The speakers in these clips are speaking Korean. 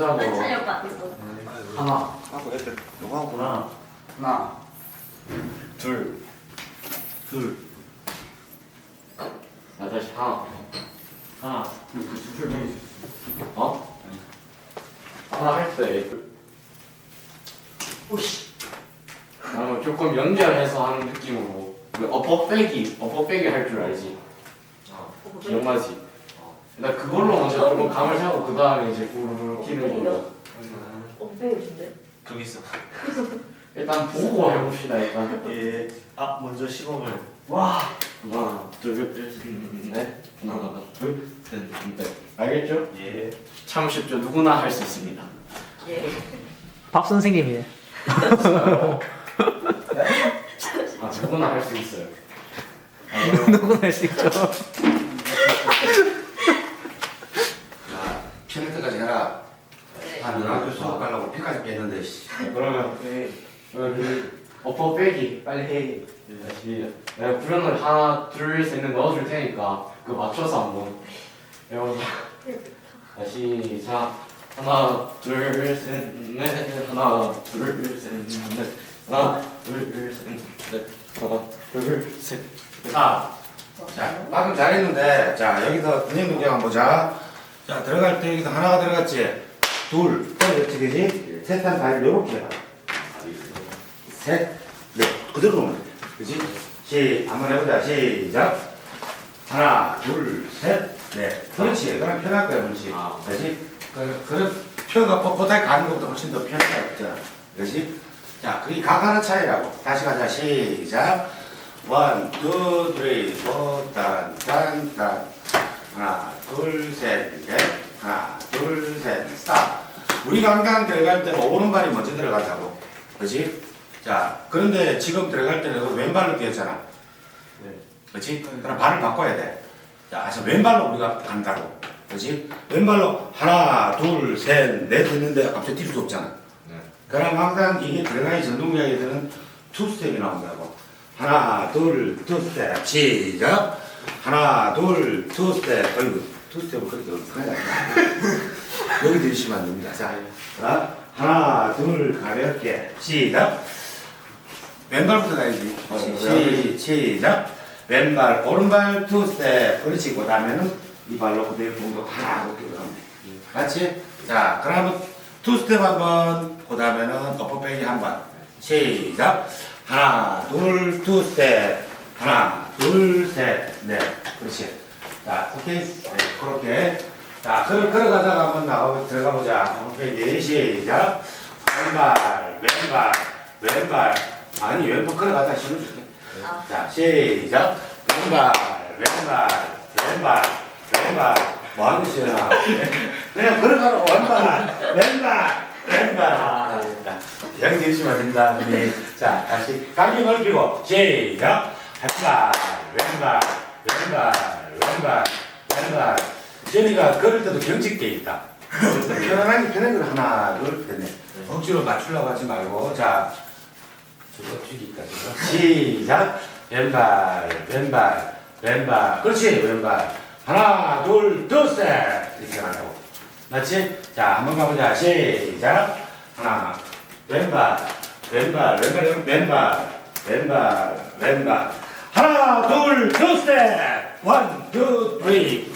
동작으로 천천히 오빠 이거 하나. 하고 애들 누가 하구나. 하나. 둘. 둘. 나 다시 하나. 하나. 둘 어? 하나 할때 오씨. 나는 조금 연결해서 하는 느낌으로. 그 어퍼 빼기. 어퍼 빼기 할 줄 알지? 기억나지? 나 그걸로 먼저 조금 감을 잡고 그 다음에 이제 구르르 끼는 걸로. 어배우신데? 거기 있어. 일단 보고 해봅시다 일단. 예 아 먼저 시범을. 와! 하나 둘셋넷 하나 둘셋넷. 알겠죠? 예. 참 쉽죠. 누구나 할 수 있습니다. 예. 박 선생님이네. 아 누구나 할 수 있어요. 아, 그럼 누구나 할 수 있죠. 야, 피할 때까지 해라. 네. 아, 너한테 수업 뺐는데, 씨. 그러면 여기 어퍼 빼기 빨리 해 다시 내가 구현을 하나 둘셋 넷 넣어줄 테니까 그 맞춰서 한번 해보자 다시 시작 하나 둘셋넷 하나 둘셋넷 하나 둘셋넷 하나 둘셋 자, 자, 방금 잘했는데, 자, 여기서 동작 한번 보자. 자, 들어갈 때 여기서 하나가 들어갔지? 둘, 또 이렇게 되지? 셋, 한, 다 이렇게 해봐. 셋, 넷. 그대로 놓으면 돼. 그지? 시, 한번 해보자. 시작. 하나, 둘, 셋, 넷. 그렇지. 그럼 편할 거야, 그렇지. 아. 그지? 그, 그런 표가 뻣뻣하게 가는 것보다 훨씬 더 편할 거야. 그지? 자, 그게 각 하나 차이라고. 다시 가자. 시작. 원, 투, 쓰리, 포, 딴, 딴, 딴. 하나, 둘, 셋, 넷. 하나, 둘, 셋, 스탑. 우리가 항상 들어갈 때는 오른발이 먼저 들어간다고. 그지? 자, 그런데 지금 들어갈 때는 왼발로 뛰었잖아. 네. 그지? 그럼 발을 바꿔야 돼. 자, 그래서 왼발로 우리가 간다고. 그지? 왼발로 하나, 둘, 셋, 넷 했는데 갑자기 뛸 수 없잖아. 네. 그럼 항상 이게 들어가기 전 동작에서는 투 스텝이 나온다고. 하나, 둘, 투 스텝. 시작. 하나, 둘, 투 스텝. 어이구, 투 스텝을 그렇게 않나. 여기 들으시면 안 됩니다. 자, 자, 하나, 둘, 가볍게. 시작. 왼발부터 가야지. 어, 시, 시작. 왼발, 오른발 투 스텝. 그렇지. 그 다음에는 이 발로 그대로 동작 하나, 이렇게 가면 돼. 맞지? 자, 그러면 투 스텝 한 번, 그 다음에는 어퍼백이 한 번. 시작. 하나, 둘, 투 스텝. 하나, 둘, 셋, 넷. 그렇지. 자, 오케이. 네, 그렇게. 자, 걸어, 걸어가다가 한번 나가, 들어가 보자. 어퍼백이 시작. 왼발, 왼발, 왼발. 아니, 왼발 걸어가다 실어줄게. 아. 자, 시작. 왼발, 왼발, 왼발, 왼발. 뭐 하는 짓이야? 그냥 걸어가라. 왼발, 왼발, 왼발. 아, 됐다. 여기 주시면 됩니다. 네. 자, 다시 감기 넓히고 시작. 왼발, 왼발, 왼발, 왼발, 왼발. 저희가 걸을 때도 경직돼 있다. 편안하게 편한 걸 하나, 둘, 셋, 넷. 억지로 맞추려고 하지 말고. 자. 저거 죽이까지 시작. 왼발 왼발 왼발. 그렇지 왼발. 하나 둘둘셋. 이렇게 한다고. 맞지? 자 한번 가보자. 시작. 하나 왼발 왼발 왼발 왼발 왼발 왼발. 하나 둘둘셋. 원투 쓰리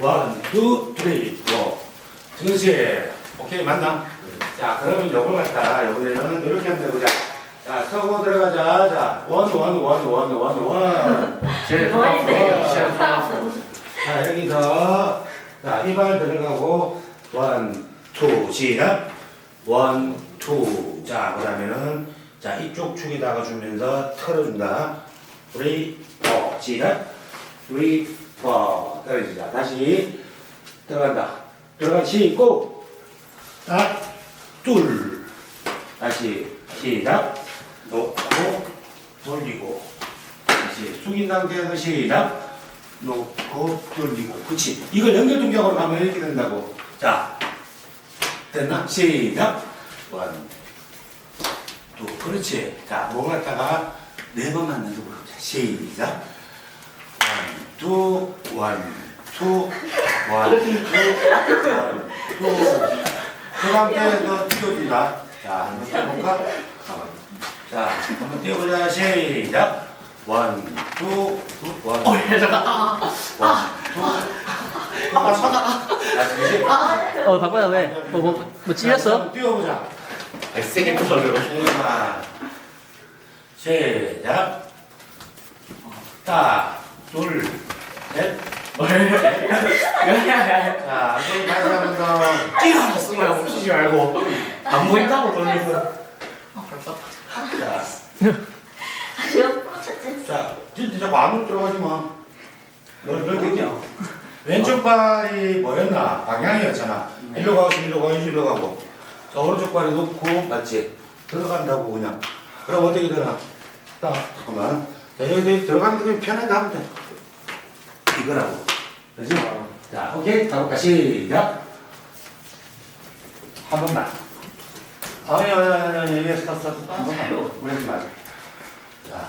원투 쓰리 고 그렇지 오케이 맞나? 자 그러면 요걸 갖다 요거는 이렇게 하면 되보자 자, 서고 들어가자. 자, 원, 원, 원, 원, 원, 원. 제일 뭐인데요? 시작 자, 여기서, 자, 이발 들어가고, 원, 투, 시작. 원, 투. 자, 그 다음에는, 자, 이쪽 축에다가 주면서 털어준다. 쓰리, 포. 시작. 포. 떨어지자. 다시, 들어간다. 들어가, 시고. 딱, 둘. 다시, 시작. 놓고 돌리고. 다시 숙인 상태에서 시작. 놓고 돌리고. 그치. 이걸 연결 동작으로 가면 이렇게 된다고. 자 됐나? 시작. 원투 그렇지. 자 목을 갖다가 네 번만 넣어보자. 시작. 원투 원 투 원 투 원투 들어갈 때너 뛰어준다. 자, 한번 뛰어볼까? 자, 한번 뛰어보자. 시작. 원, 투, 투, 원. 원, 투. 아, 서다. 아, 그지? 어 바꿔야 왜? 뭐 뭐 뭐 찔렸어? 한번 뛰어보자. 세게 떨어. 하나, 시작. 딱, 둘, 셋. 자, 이제 다시 한번 더. 뛰어! 승우야 멈추지 말고. 안 보인다고 돌리고. 자, 아니요. 자, 진짜 자꾸 아무 들어가지 마. 너, 너 그냥 왼쪽 발이 뭐였나? 방향이었잖아. 일로 가고, 일로 가고, 일로 가고. 자, 오른쪽 발에 놓고, 맞지? 들어간다고 그냥. 그럼 어떻게 되나? 딱, 잠깐만. 자, 여기 들어가는 거 그냥 편하게 하면 돼. 이거라고. 그지? 자, 오케이. 가볼까? 시작. 한 번만. 아니, 아니, 아니, 아니, 여기서 스탑, 스탑, 스탑. 한 번만. 우리 맞아. 자,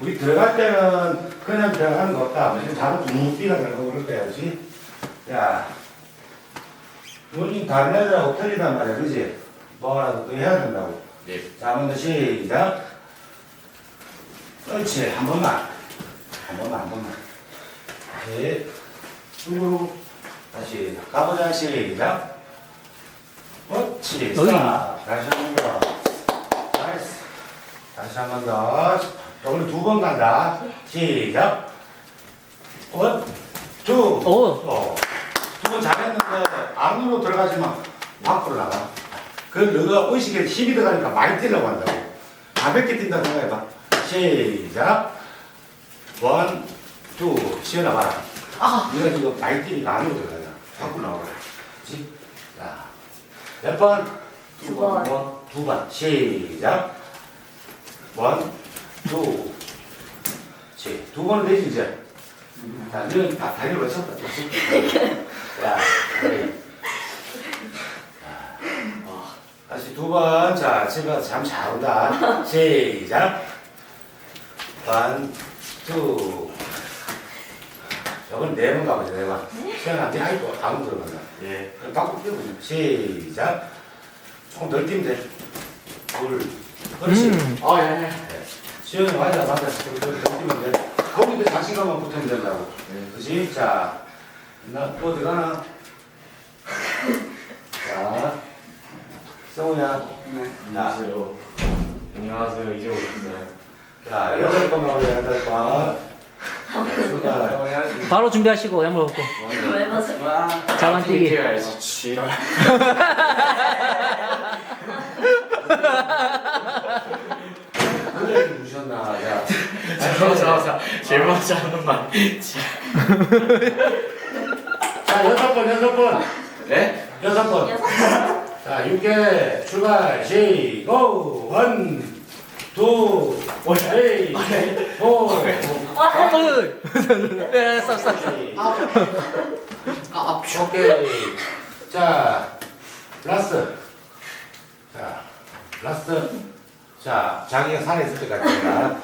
우리 들어갈 때는 그냥 들어가는 거 없다. 무슨 자동 눈띠가 들어가고 그럴 때야지. 야, 눈이 다른 애들하고 틀리단 말이야, 그지? 뭐라도 또 해야 된다고. 네. 자, 한번더 시작. 그렇지, 한 번만. 한 번만, 한 번만. 다시, 쭉. 다시, 가보자, 시작. 그렇지, 어이. 스탑. 다시 한 번 더. 나이스. 다시 한 번 더. 자, 오늘 두 번 간다. 시작. 원, 투. 오. 어. 두번 잘했는데 안으로 들어가지 마. 밖으로 나가. 그 너가 의식에 힘이 들어가니까 많이 뛰려고 한다고. 가볍게 뛴다 생각해봐. 시작. 원, 투. 시원해 봐라. 아. 네가 지금 뛰니까 안으로 들어가냐. 밖으로 나오라. 그렇지? 자, 몇 번? 두 번. 두 번. 시작. 원, 투. 시. 두 번은 되지, 이제. 자, 너는 다 다리로 쳤다. 됐지? 자. 자, 어, 다시 두 번. 자, 제가 참 잘한다. 시작. 원, 투. 저건 네번 가보자, 네 번. 시원한데, 아이고, 아무 들어간다. 예. 그럼 바꿔 뛰어보자. 시작. 조금 덜 뛰면 돼. 둘. 그렇지. 음. 아, 예, 예. 시원히 맞아, 맞아. 덜, 덜, 덜 뛰면 돼. 거기도 자신감만 붙으면 된다고. 그렇지? 자, 나또 어디 가나? 자, 성우야. 네. 안녕하세요. 안녕하세요. 이제 오셨어요. 자, 여덟 번 가보자, 여덟 번. 바로 준비하시고 벗고 왜 맞아? 자만 뛰기. 지랄. 무셨나, 야. 하는 말. 자, 여섯 번, 여섯 번. 네? 여섯 번. 자, 육개 출발, 시, 고! 원, 투, 쓰리, 포, 어, 예, 쌉, 쌉. 아, 오케이. 자, 라스트. 자, 라스트. 자, 자기가 살아있을 때 같으니까. 자,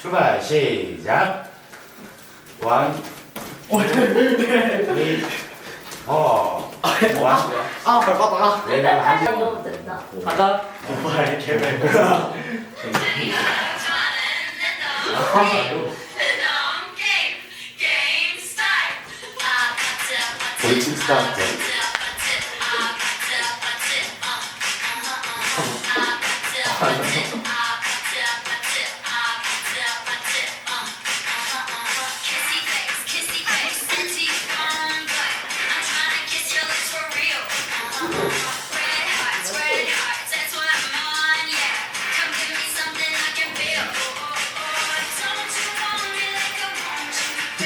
출발, 시작. 원, 투, 쓰리, 포, 원. 아, 발바닥. 내가 한 번. 이거 된다. 간다. 정말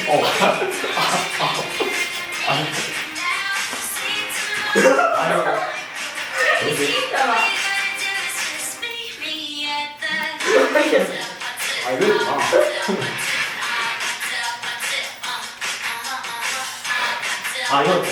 개발. 볼팅 스타트. 아, 이거 아. 아, 이거.